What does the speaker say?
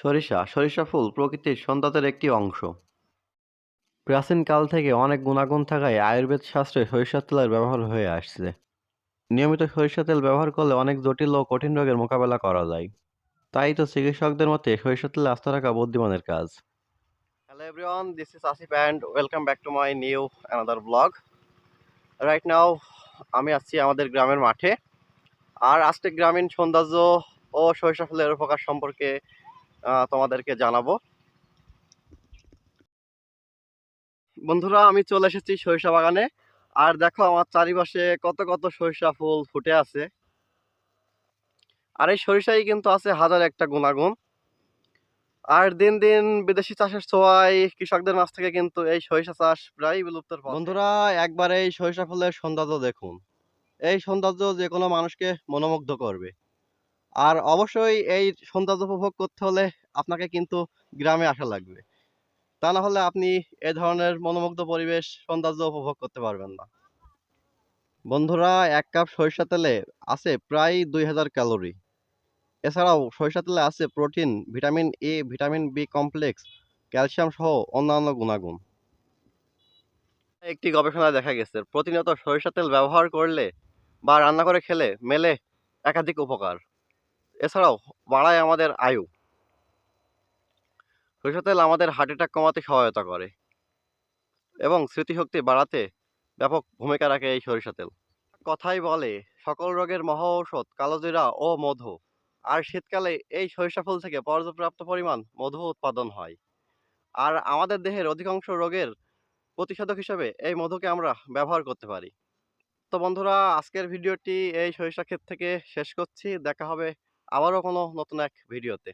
সরিষা সরিষা ফুল প্রকৃতির সৌন্দর্যের একটি অংশ। প্রাচীনকাল থেকে অনেক গুণাগুণ থাকায় আয়ুর্বেদ শাস্ত্রে সরিষার তেলের ব্যবহার হয়ে আসছে। নিয়মিত সরিষা তেল ব্যবহার করলে অনেক জটিল ও কঠিন রোগের মোকাবেলা করা যায়। তাই তো চিকিৎসকদের মতে সরিষা তেলে আস্থা রাখা বুদ্ধিমানের কাজ। Hello everyone this is Asif and welcome back to my new another blog right now আমি আছি আমাদের গ্রামের মাঠে। আর আজকে গ্রামীণ সৌন্দর্য ও সরিষা ফুলের উপকার সম্পর্কে তোমাদেরকে জানাব। বন্ধুরা, আমি চলে এসেছি সরিষা বাগানে। আর দেখো, আমার চারিপাশে কত কত সরিষা ফুল ফুটে আছে। আর এই সরিষাই কিন্তু আছে হাজার একটা গুণাগুণ। আর দিন দিন বিদেশি চাষের ছোঁয়ায় কৃষকদের মাছ থেকে কিন্তু এই সরিষা চাষ প্রায় বিলুপ্তর পথে। বন্ধুরা, একবার এই সরিষা ফুলের সৌন্দর্য দেখুন। এই সৌন্দর্য যে কোনো মানুষকে মনোমুগ্ধ করবে। আর অবশ্যই এই সৌন্দর্য উপভোগ করতে হলে আপনাকে কিন্তু গ্রামে আসা লাগবে। তা না হলে আপনি এ ধরনের মনোমুগ্ধ পরিবেশ, সৌন্দর্য উপভোগ করতে পারবেন না। বন্ধুরা, এক কাপ সরিষা তেলে আছে প্রায় দুই হাজার ক্যালোরি। এছাড়াও সরিষা তেলে আছে protein, vitamin A, vitamin B complex, calcium সহ অন্যান্য গুণাগুণ। একটি গবেষণায় দেখা গেছে, প্রতিনিয়ত সরিষা তেল ব্যবহার করলে বা রান্না করে খেলে মেলে একাধিক উপকার। এছাড়াও বাড়ায় আমাদের আয়ু। সরিষা তেল আমাদের হার্ট অ্যাটাক কমাতে সহায়তা করে এবং স্মৃতিশক্তি বাড়াতে ব্যাপক ভূমিকা রাখে এই সরিষা তেল। কথাই বলে, সকল রোগের মহা ঔষধ কালোজিরা ও মধু, আর শীতকালে এই সরিষা ফুল থেকে পর্যাপ্ত পরিমাণ মধু উৎপাদন হয়। আর আমাদের দেহের অধিকাংশ রোগের প্রতিষেধক হিসেবে এই মধুকে আমরা ব্যবহার করতে পারি। তো বন্ধুরা, আজকের ভিডিওটি এই সরিষা ক্ষেত থেকে শেষ করছি। দেখা হবে আবারও কোনো নতুন এক ভিডিওতে।